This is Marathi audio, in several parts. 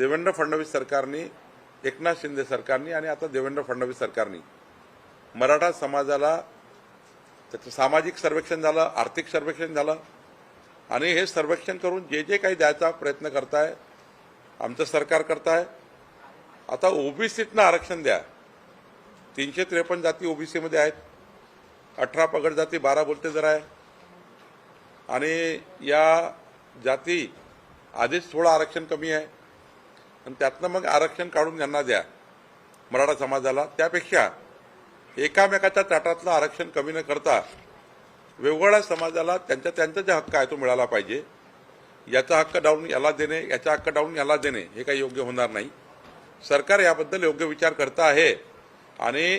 देवेंद्र फडणवीस सरकारने एकनाथ शिंदे सरकारने आणि आता देवेंद्र फडणवीस सरकारने मराठा समाजाला त्याचं सामाजिक सर्वेक्षण झालं आर्थिक सर्वेक्षण झालं आणि हे सर्वेक्षण करून जे जे काही द्यायचा प्रयत्न करताय आमचं सरकार करताय. आता ओबीसीतनं आरक्षण द्या. तीनशे त्रेपन्न जाती ओबीसीमध्ये आहेत. अठरा पगड जाती बारा बोलते जर आहे. आणि या जाती आधीच थोडं आरक्षण कमी आहे. आणि त्यातनं मग आरक्षण काढून यांना द्या मराठा समाजाला. त्यापेक्षा एकामेकाच्या ताटातलं आरक्षण कमी न करता वेगवेगळ्या समाजाला त्यांच्या त्यांचा जे हक्क आहे तो मिळाला पाहिजे. याचा हक्क डावून याला देणे याचा हक्क डावून याला देणे हे काही योग्य होणार नाही. सरकार याबद्दल योग्य विचार करत आहे आणि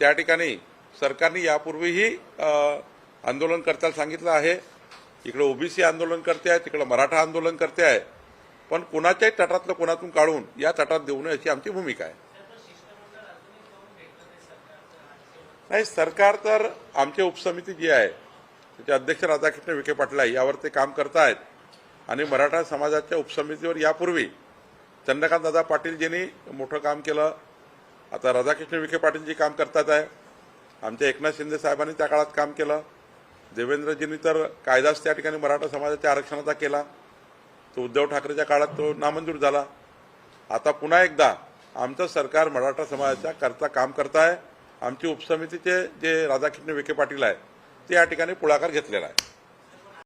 त्या ठिकाणी सरकारने यापूर्वीही आंदोलन करताना सांगितलं आहे. इकडे ओबीसी आंदोलन करते आहे तिकडे मराठा आंदोलन करते आहे पण कुणाच्याही तटातलं कोणातून काढून या तटात देऊ नये अशी आमची भूमिका आहे. नाही सरकार तर आमची उपसमिती जी आहे त्याचे अध्यक्ष राधाकृष्ण विखे पाटील आहे यावर ते काम करतायत. आणि मराठा समाजाच्या उपसमितीवर यापूर्वी चंद्रकांत दादा पाटील यांनी मोठं काम केलं आता राधाकृष्ण विखे पाटीलजी काम करतात आहे. आमच्या एकनाथ शिंदे साहेबांनी त्या काळात काम केलं. देवेंद्रजींनी तर कायदाच त्या ठिकाणी मराठा समाजाच्या आरक्षणाचा केला. तो उद्धव ठाकरेच्या काळात तो नामंजूर झाला. आता पुन्हा एकदा आमचं सरकार मराठा समाजाच्या करता काम करत आहे आमची उपसमितीचे जे राधाकृष्ण विखे पाटील आहे ते या ठिकाणी पुढाकार घेतलेला आहे.